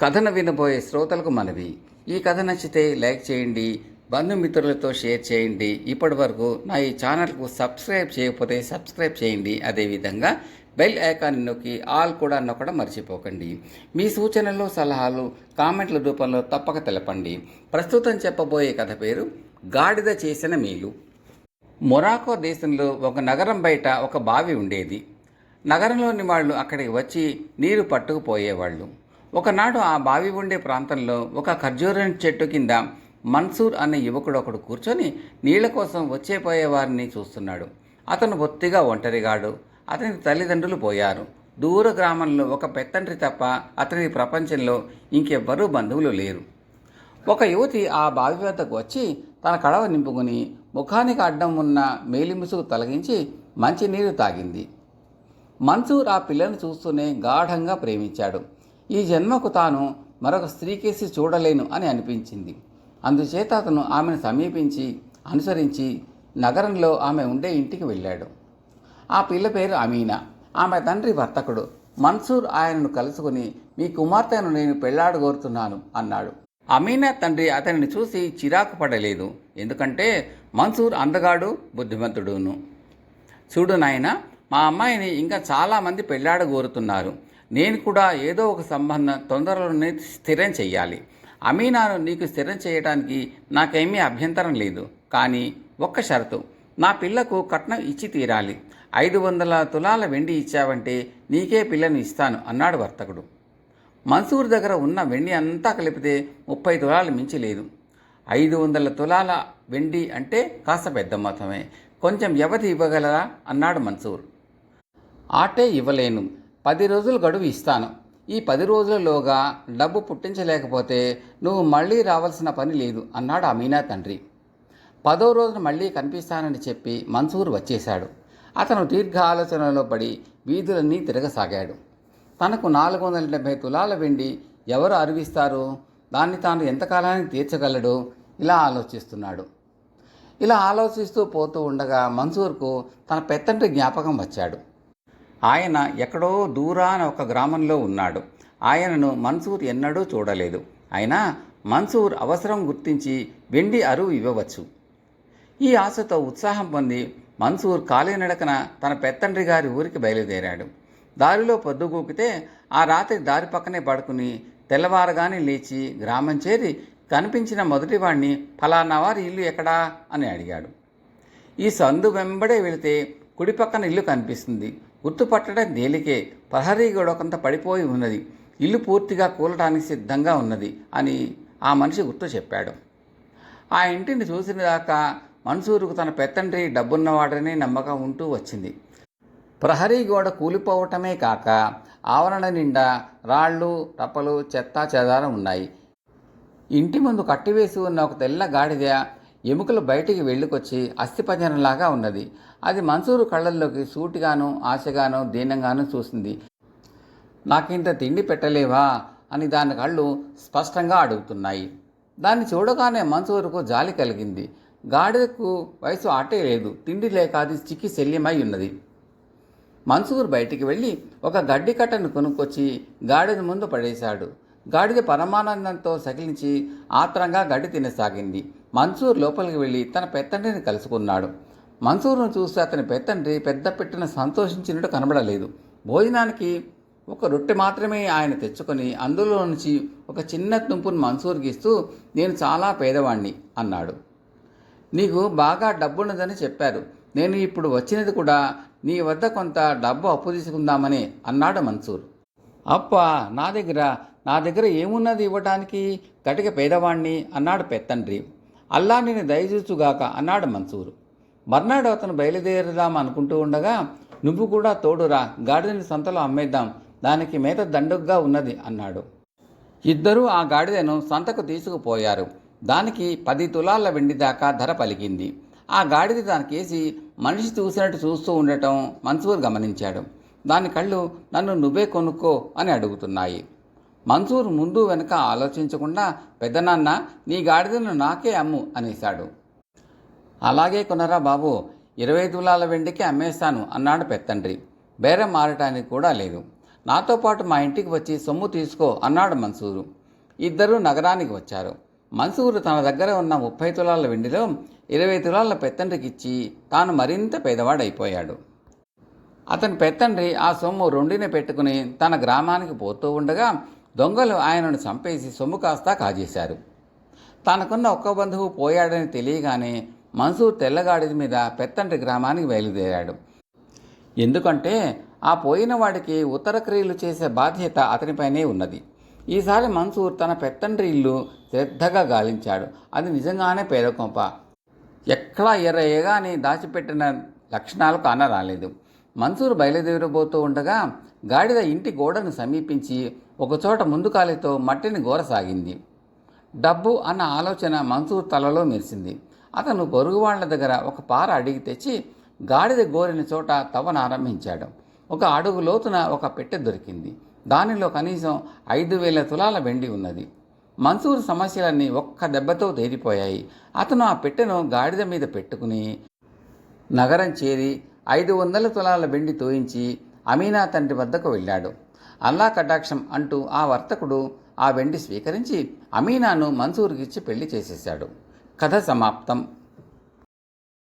కథను వినబోయే శ్రోతలకు మనవి. ఈ కథ నచ్చితే లైక్ చేయండి బంధుమిత్రులతో షేర్ చేయండి. ఇప్పటి వరకు నా ఈ ఛానల్కు సబ్స్క్రైబ్ చేయకపోతే సబ్స్క్రైబ్ చేయండి. అదేవిధంగా బెల్ ఐకాన్ నొక్కి ఆల్ కూడా నొక్కడం మర్చిపోకండి. మీ సూచనలు సలహాలు కామెంట్ల రూపంలో తప్పక తెలపండి. ప్రస్తుతం చెప్పబోయే కథ పేరు గాడిద చేసిన మేలు. మొరాకో దేశంలో ఒక నగరం బయట ఒక బావి ఉండేది. నగరంలోని వాళ్ళు అక్కడికి వచ్చి నీరు పట్టుకుపోయేవాళ్ళు. ఒకనాడు ఆ బావి ఉండే ప్రాంతంలో ఒక ఖర్జూరం చెట్టు కింద మన్సూర్ అనే యువకుడు ఒకడు కూర్చొని నీళ్ళ కోసం వచ్చే పోయే వారిని చూస్తున్నాడు. అతను బొత్తిగా ఒంటరిగాడు. అతని తల్లిదండ్రులు పోయారు. దూర గ్రామంలో ఒక పెత్తండ్రి తప్ప అతని ప్రపంచంలో ఇంకెవ్వరూ బంధువులు లేరు. ఒక యువతి ఆ బావి వద్దకు వచ్చి తన కడవ నింపుకుని ముఖానికి అడ్డం ఉన్న మేలిముసుగు తొలగించి మంచినీరు తాగింది. మన్సూర్ ఆ పిల్లను చూస్తూనే గాఢంగా ప్రేమించాడు. ఈ జన్మకు తాను మరొక స్త్రీకేసి చూడలేను అని అనిపించింది. అందుచేత అతను ఆమెను సమీపించి అనుసరించి నగరంలో ఆమె ఉండే ఇంటికి వెళ్ళాడు. ఆ పిల్ల పేరు అమీనా. ఆమె తండ్రి వర్తకుడు. మన్సూర్ ఆయనను కలుసుకుని మీ కుమార్తెను నేను పెళ్ళాడగోరుతున్నాను అన్నాడు. అమీనా తండ్రి అతనిని చూసి చిరాకు పడలేదు. ఎందుకంటే మన్సూర్ అందగాడు బుద్ధిమంతుడును. చూడు నాయన మా అమ్మాయిని ఇంకా చాలామంది పెళ్ళాడగోరుతున్నారు నేను కూడా ఏదో ఒక సంబంధం తొందరలోనే స్థిరం చెయ్యాలి. అమీనాను నీకు స్థిరం చేయడానికి నాకేమీ అభ్యంతరం లేదు. కానీ ఒక్క షరతు నా పిల్లకు కట్నం ఇచ్చి తీరాలి. ఐదు వందల తులాల వెండి ఇచ్చావంటే నీకే పిల్లను ఇస్తాను అన్నాడు వర్తకుడు. మన్సూర్ దగ్గర ఉన్న వెండి అంతా కలిపితే ముప్పై తులాలు మించి లేదు. ఐదు వందల తులాల వెండి అంటే కాస్త పెద్ద మొత్తమే. కొంచెం వ్యవధి ఇవ్వగలరా? అన్నాడు మన్సూర్. ఆటే ఇవ్వలేను. పది రోజులు గడువు ఇస్తాను. ఈ పది రోజులలోగా డబ్బు పుట్టించలేకపోతే నువ్వు మళ్ళీ రావాల్సిన పని లేదు అన్నాడు అమీనా తండ్రి. పదో రోజున మళ్ళీ కనిపిస్తానని చెప్పి మన్సూర్ వచ్చేశాడు. అతను దీర్ఘ ఆలోచనలో పడి వీధులన్నీ తిరగసాగాడు. తనకు నాలుగు వందల డెబ్బై తులాల వెండి ఎవరు అరివిస్తారు? దాన్ని తాను ఎంతకాలానికి తీర్చగలడు? ఇలా ఆలోచిస్తున్నాడు. ఇలా ఆలోచిస్తూ పోతూ ఉండగా మన్సూర్కు తన పెత్తంటి జ్ఞాపకం వచ్చాడు. ఆయన ఎక్కడో దూరాన ఒక గ్రామంలో ఉన్నాడు. ఆయనను మన్సూర్ ఎన్నడూ చూడలేదు. అయినా మన్సూర్ అవసరం గుర్తించి వెండి అరువు ఇవ్వవచ్చు. ఈ ఆశతో ఉత్సాహం పొంది మన్సూర్ కాలినడకన తన పెత్తండ్రి గారి ఊరికి బయలుదేరాడు. దారిలో పొద్దుగూకితే ఆ రాత్రి దారి పక్కనే పడుకుని తెల్లవారగానే లేచి గ్రామం చేరి కనిపించిన మొదటివాణ్ణి ఫలానా వారి ఇల్లు ఎక్కడా? అని అడిగాడు. ఈ సందు వెంబడే వెళితే కుడి పక్కన ఇల్లు కనిపిస్తుంది. గుర్తుపట్టడం తేలికే ప్రహరీ గొడవకంత పడిపోయి ఉన్నది. ఇల్లు పూర్తిగా కూలటానికి సిద్ధంగా ఉన్నది అని ఆ మనిషి గుర్తు చెప్పాడు. ఆ ఇంటిని చూసిన దాకా మన్సూరుకు తన పెత్తండ్రి డబ్బున్నవాడనే నమ్మకం ఉంటూ వచ్చింది. ప్రహరీ గోడ కూలిపోవటమే కాక ఆవరణ నిండా రాళ్ళు రప్పలు చెత్త చెదారం ఉన్నాయి. ఇంటి ముందు కట్టివేసి ఉన్న ఒక తెల్ల గాడిద ఎముకలు బయటికి వెళ్ళికొచ్చి అస్థిపంజరంలాగా ఉన్నది. అది మన్సూరు కళ్ళల్లోకి సూటిగాను ఆశగాను దీనంగాను చూసింది. నాకింత తిండి పెట్టలేవా? అని దాని కళ్ళు స్పష్టంగా అడుగుతున్నాయి. దాన్ని చూడగానే మన్సూరుకు జాలి కలిగింది. గాడిదకు వయసు ఆటే లేదు. తిండి లేక అది చిక్కి శల్యమై ఉన్నది. మన్సూర్ బయటికి వెళ్ళి ఒక గడ్డి కట్టను కొనుక్కొచ్చి గాడిద ముందు పడేశాడు. గాడిద పరమానందంతో సకిలించి ఆత్రంగా గడ్డి తినసాగింది. మన్సూర్ లోపలికి వెళ్ళి తన పెత్తండ్రిని కలుసుకున్నాడు. మన్సూర్ను చూసి అతని పెత్తండ్రి పెద్ద పెట్టిన సంతోషించినట్టు కనబడలేదు. భోజనానికి ఒక రొట్టె మాత్రమే ఆయన తెచ్చుకొని అందులో నుంచి ఒక చిన్న తుంపును మన్సూర్కి ఇస్తూ నేను చాలా పేదవాణ్ణి అన్నాడు. నీకు బాగా డబ్బున్నదని చెప్పారు. నేను ఇప్పుడు వచ్చినది కూడా నీ వద్ద కొంత డబ్బు అప్పు తీసుకుందామని అన్నాడు మన్సూర్. అప్ప నా దగ్గర నా దగ్గర ఏమున్నది ఇవ్వటానికి? గటిక పేదవాణ్ణి అన్నాడు పెత్తండ్రి. అల్లా నేను దయచూచుగాక అన్నాడు మన్సూరు. మర్నాడు అతను బయలుదేరదాం అనుకుంటూ ఉండగా నువ్వు కూడా తోడురా గాడిదని సంతలో అమ్మేద్దాం దానికి మేత దండుగ్గా ఉన్నది అన్నాడు. ఇద్దరూ ఆ గాడిదను సంతకు తీసుకుపోయారు. దానికి పది తులాల వెండి దాకా ధర పలికింది. ఆ గాడిద దానికేసి మనిషి చూసినట్టు చూస్తూ ఉండటం మన్సూర్ గమనించాడు. దాని కళ్ళు నన్ను నువ్వే కొనుక్కో అని అడుగుతున్నాయి. మన్సూర్ ముందు వెనక ఆలోచించకుండా పెద్దనాన్న నీ గాడిదను నాకే అమ్ము అనేశాడు. అలాగే కొనరా బాబు ఇరవై తులాల వెండికి అమ్మేస్తాను అన్నాడు పెత్తండ్రి. బేరం మారటానికి కూడా లేదు. నాతో పాటు మా ఇంటికి వచ్చి సొమ్ము తీసుకో అన్నాడు మన్సూరు ఇద్దరూ నగరానికి వచ్చారు. మన్సూరు తన దగ్గర ఉన్న ముప్పై తులాల వెండిలో ఇరవై తులాల పెత్తండ్రికిచ్చి తాను మరింత పేదవాడైపోయాడు. అతని పెత్తండ్రి ఆ సొమ్ము రెండిని పెట్టుకుని తన గ్రామానికి పోతూ ఉండగా దొంగలు ఆయనను చంపేసి సొమ్ము కాస్తా కాజేశారు. తనకున్న ఒక్క బంధువు పోయాడని తెలియగానే మన్సూర్ తెల్లగాడి మీద పెత్తండ్రి గ్రామానికి బయలుదేరాడు. ఎందుకంటే ఆ పోయిన వాడికి ఉత్తర క్రియలు చేసే బాధ్యత అతనిపైనే ఉన్నది. ఈసారి మన్సూర్ తన పెత్తండ్రి ఇల్లు శ్రద్ధగా గాలించాడు. అది నిజంగానే పేదకొంప. ఎక్కడా ఎర్రయ్యగాని దాచిపెట్టిన లక్షణాలు కానరాలేదు. మన్సూర్ బయలుదేరబోతూ ఉండగా గాడిద ఇంటి గోడను సమీపించి ఒకచోట ముందు కాలితో మట్టిని గోరసాగింది. డబ్బు అన్న ఆలోచన మన్సూర్ తలలో మెరిసింది. అతను పొరుగువాళ్ళ దగ్గర ఒక పార అడిగి తెచ్చి గాడిద గోరిన చోట తవ్వనారంభించాడు ఒక అడుగు లోతున ఒక పెట్టె దొరికింది. దానిలో కనీసం ఐదు వేల తులాల వెండి ఉన్నది. మన్సూర్ సమస్యలన్నీ ఒక్క దెబ్బతో తేలిపోయాయి. అతను ఆ పెట్టెను గాడిద మీద పెట్టుకుని నగరం చేరి ఐదు వందల తులాల వెండి తోయించి అమీనా తండ్రి వద్దకు వెళ్ళాడు. అల్లా కటాక్షం అంటూ ఆ వర్తకుడు ఆ వెండి స్వీకరించి అమీనాను మన్సూర్కిచ్చి పెళ్ళి చేసేశాడు. కథ సమాప్తం.